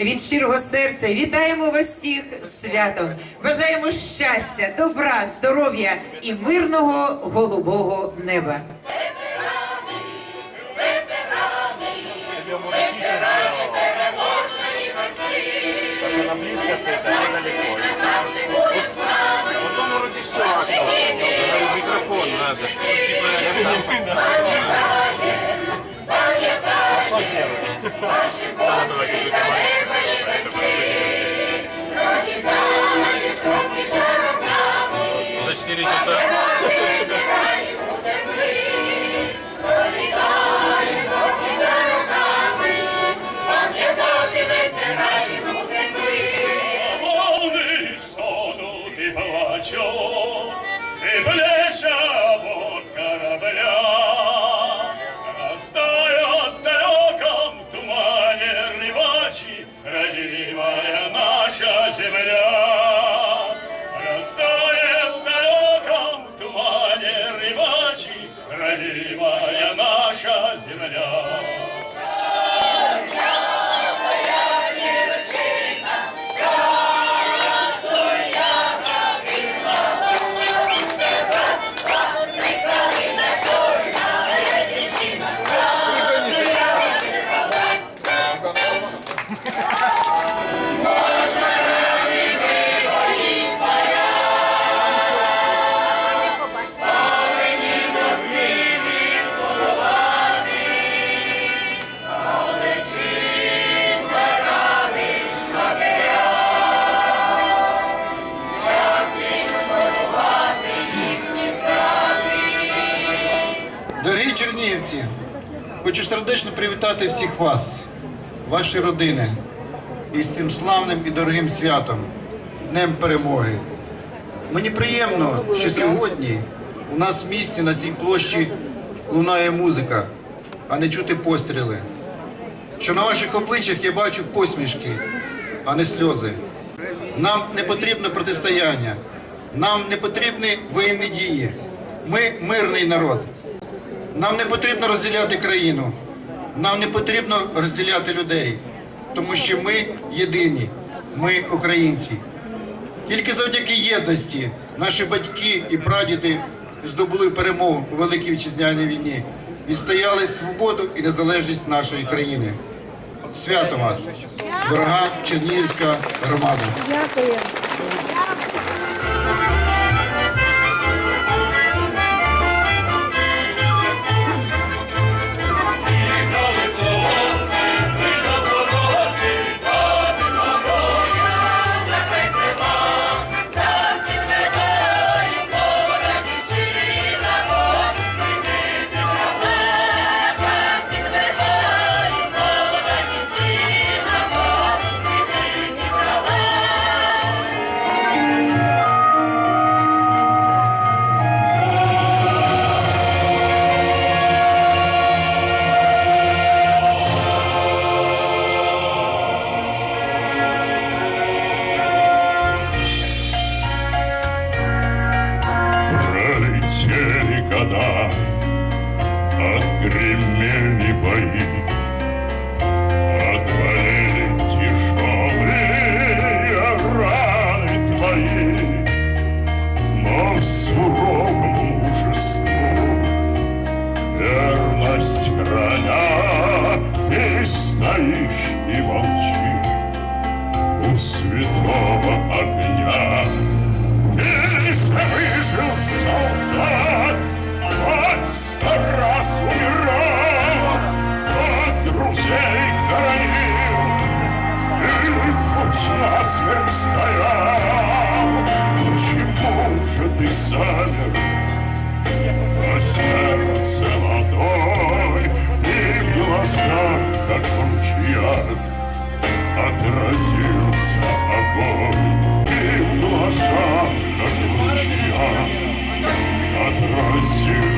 Від щирого серця вітаємо вас всіх святом. Бажаємо щастя, добра, здоров'я і мирного голубого неба. Она близко стоит, 4 Вони Волни стонуть і плачуть, і плеча сердечно привітати всіх вас, ваші родини із цим славним і дорогим святом, Днем Перемоги. Мені приємно, що сьогодні у нас в місті на цій площі лунає музика, а не чути постріли. Що на ваших обличчях я бачу посмішки, а не сльози. Нам не потрібно протистояння, нам не потрібні воєнні дії. Ми мирний народ. Нам не потрібно розділяти країну, нам не потрібно розділяти людей, тому що ми єдині, ми українці. Тільки завдяки єдності наші батьки і прадіди здобули перемогу у Великій Вітчизняній війні, відстояли свободу і незалежність нашої країни. Свято вас, дорога Чернігівська громада. Дякую. Насмерть стоял. Почему же ты замер, а сердце ладонь, и в глазах, как в ручьях, отразился огонь, и в глазах, как в ручьях, отразился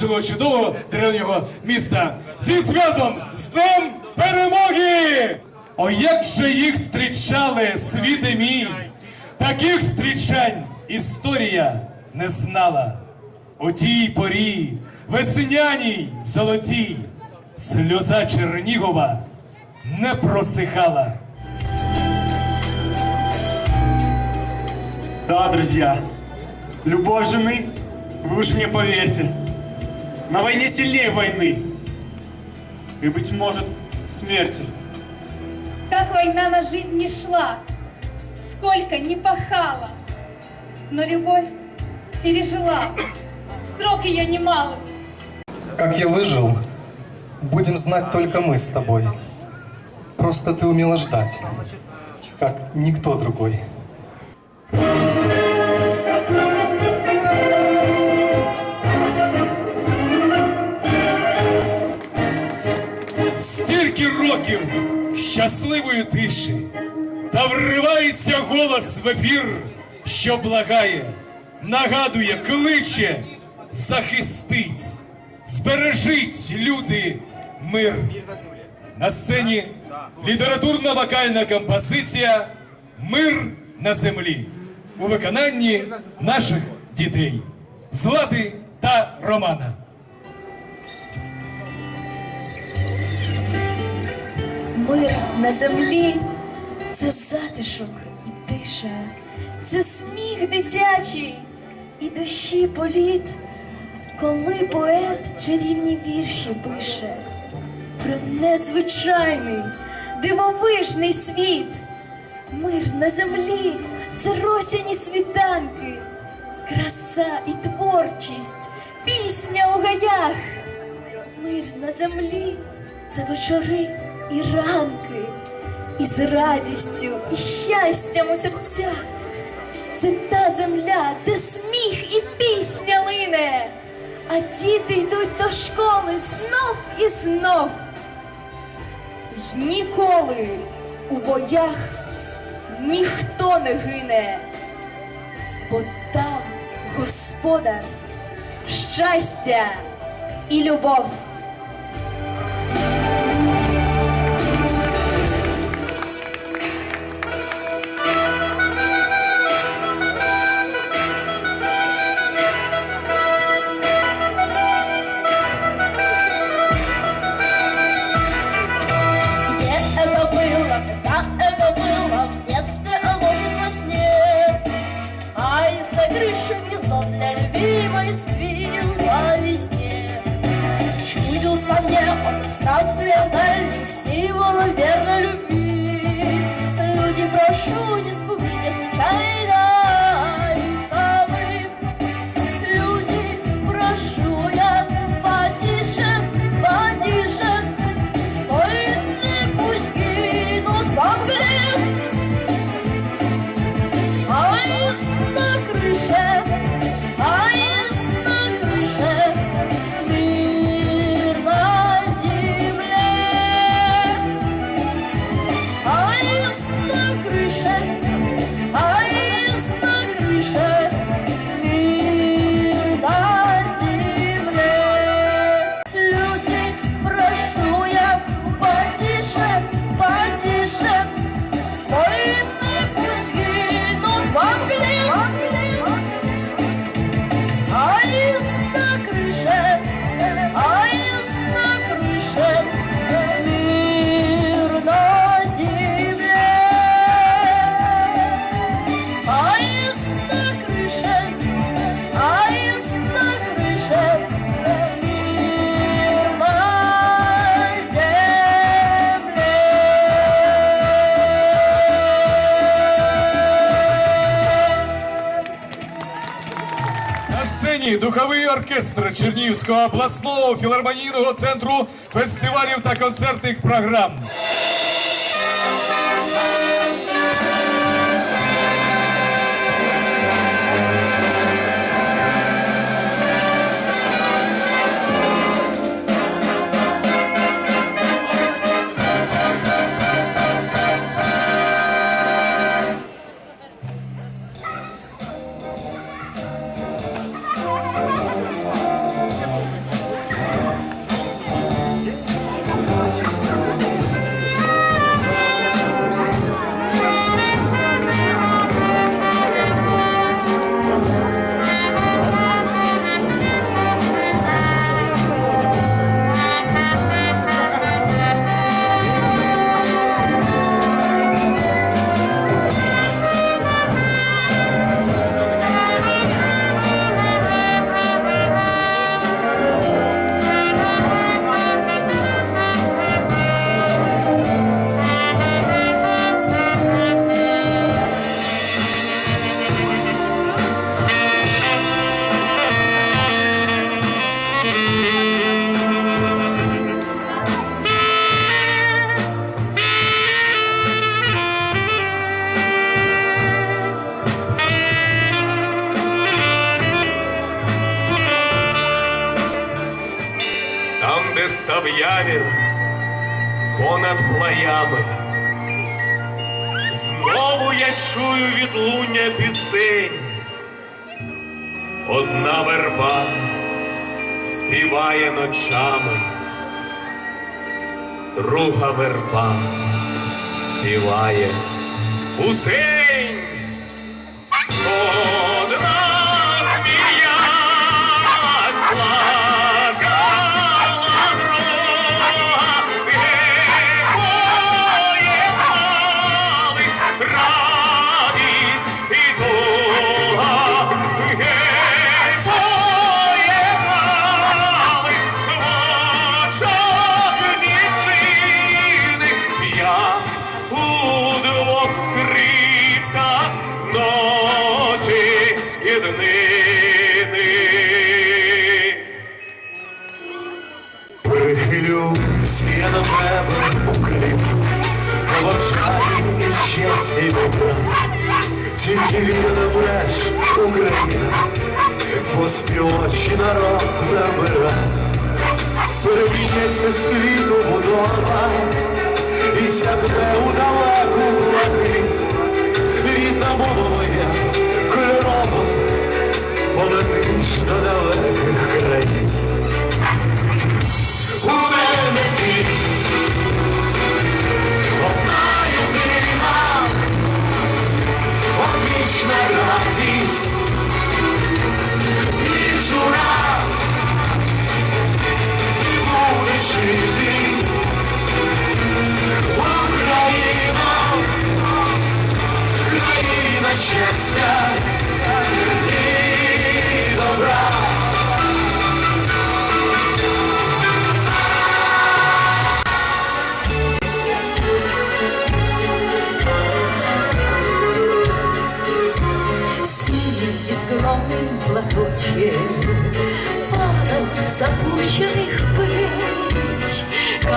нашого чудового древнього міста. Зі святом з Днем перемоги! О, як же їх зустрічали, світе мій! Таких зустрічань історія не знала. У тій порі, весняній золотій, сльоза Чернігова не просихала. Да, друзья, любовь жены, вы уж мне поверьте, на войне сильнее войны. И, быть может, смерти. Как война на жизнь не шла, сколько не пахала, но любовь пережила, срок ее немалый. Как я выжил, будем знать только мы с тобой. Просто ты умела ждать, как никто другой. Стільки років щасливої тиші, та вривається голос в ефір, що благає, нагадує, кличе, захистить, збережіть, люди, мир. На сцені літературна вокальна композиція Мир на землі у виконанні наших дітей Злати та Романа. Мир на землі це затишок і тиша, це сміх дитячий і душі політ, коли поет чарівні вірші пише про незвичайний дивовижний світ. Мир на землі це росяні світанки, краса і творчість, пісня у гаях. Мир на землі це вечори і ранки, із радістю і щастям у серцях. Це та земля, де сміх і пісня лине, а діти йдуть до школи знов і знов. Й ніколи у боях ніхто не гине, бо там господар, щастя і любов. Духовий оркестр Чернігівського обласного філармонійного центру фестивалів та концертних програм. став явір понад плаями. Знову я чую відлуння пісень, одна верба співає ночами, друга верба співає у день. Одна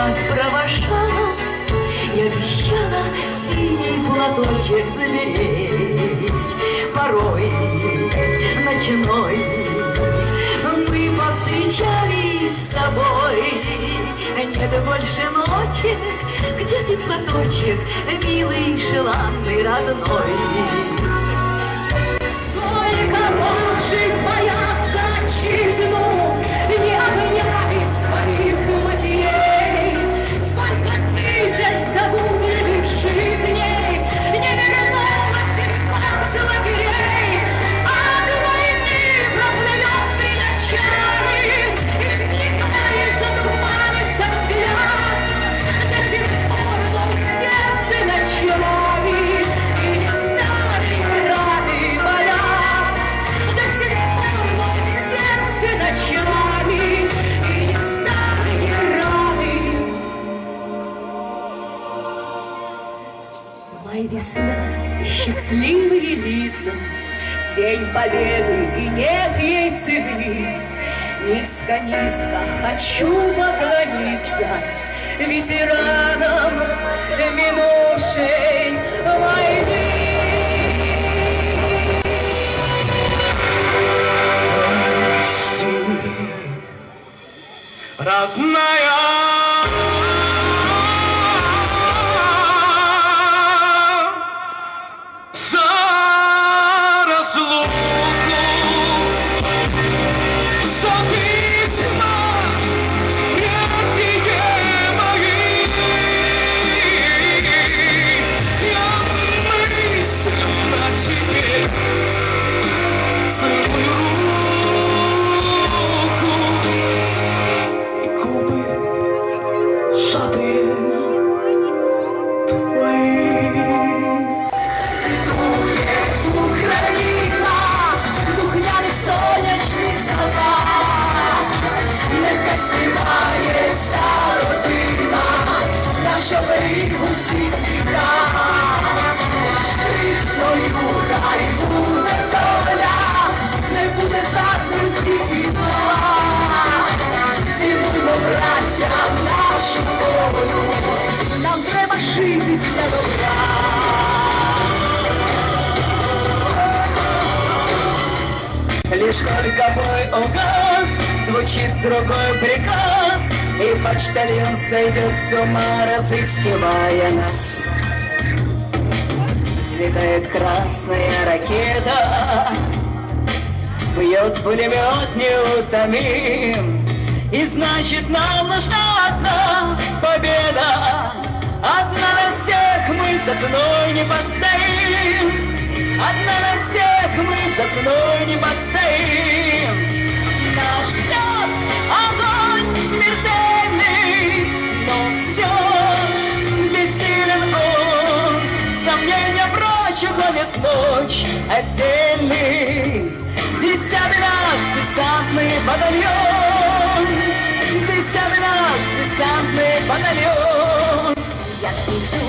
так провожала, Я обещала синий платочек заберечь. Порой ночной мы повстречались с тобой. Нет больше ночек, где ты платочек, милый, желанный, родной. низко а хочу поклониться ветеранам минувшей войны. Прости, родная Лишь только бой угас, звучит другой приказ И почтальон сойдет с ума, разыскивая нас. Слетает красная ракета Бьет пулемет неутомим И значит нам нужна одна победа. Одна на всех мы за ценой не постоим. Одна на всех мы за ценой не постоим Нас ждет огонь смертельный Но все бессилен он Сомнения прочь уходит ночь отдельный Десятый наш десантный батальон Десятый наш десантный батальон Я піду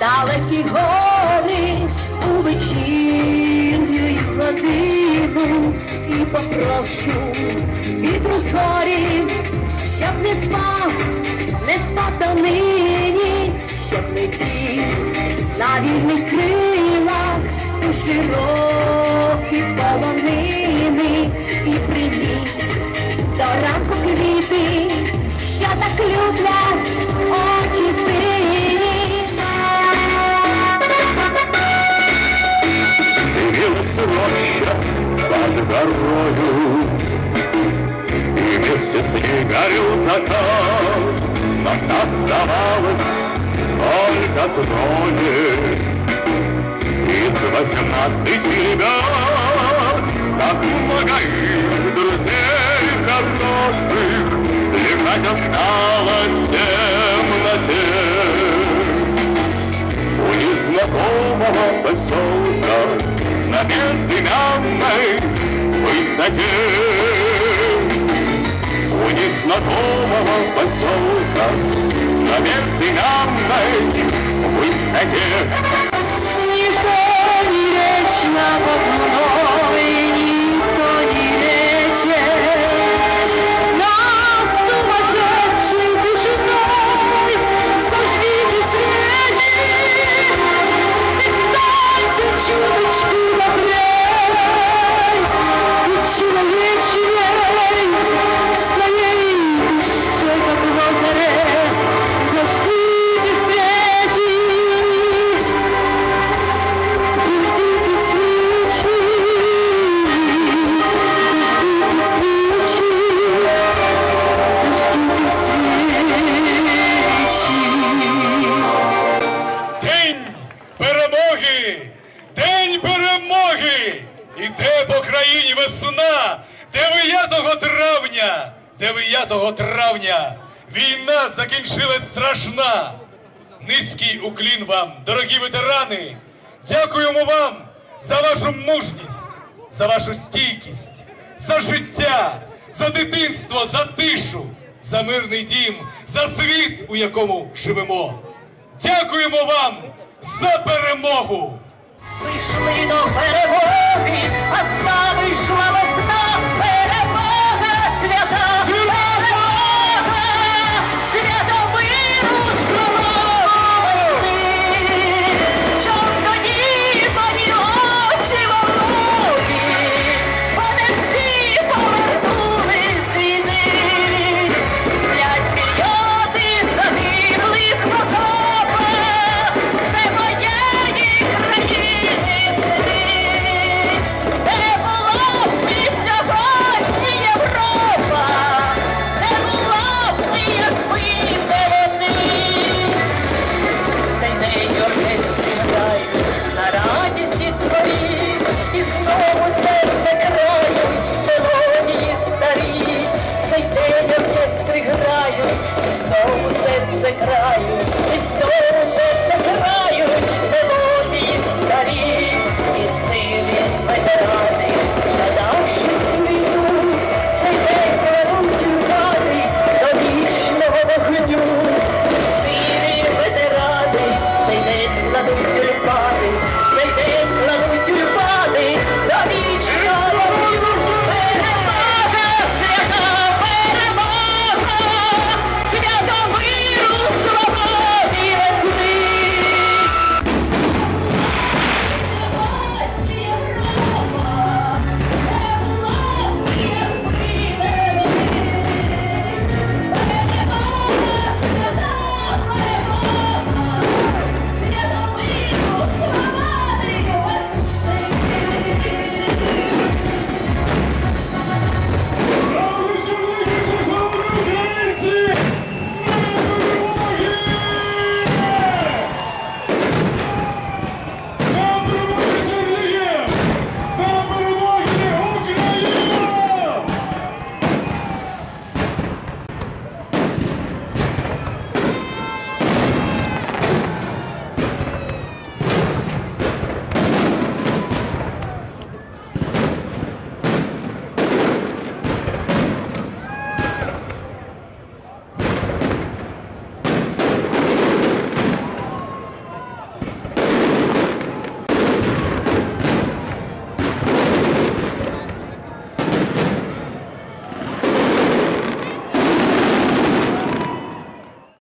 далекі гори у вечірню й годину і попрошу вітру з щоб не спав, не спав до нині, щоб летів на вільних крилах у широкі полонини і приніс до ранку квіти, що так люблять очі сині. Горою, И вместе с ней горел закат, Нас оставалось только трое. Из восемнадцати ребят, Как много их друзей хороших Лежать осталось в темноте у незнакомого поселка на безымянной высоте. У незнакомого поселка на безымянной высоте. Ничто не перемоги! День перемоги! Іде по країні весна! 9 травня! 9 травня! Війна закінчилась страшна! Низький уклін вам, дорогі ветерани! Дякуємо вам за вашу мужність, за вашу стійкість, за життя, за дитинство, за тишу, за мирний дім, за світ, у якому живемо. Дякуємо вам за перемогу! Вийшли до перемоги, а з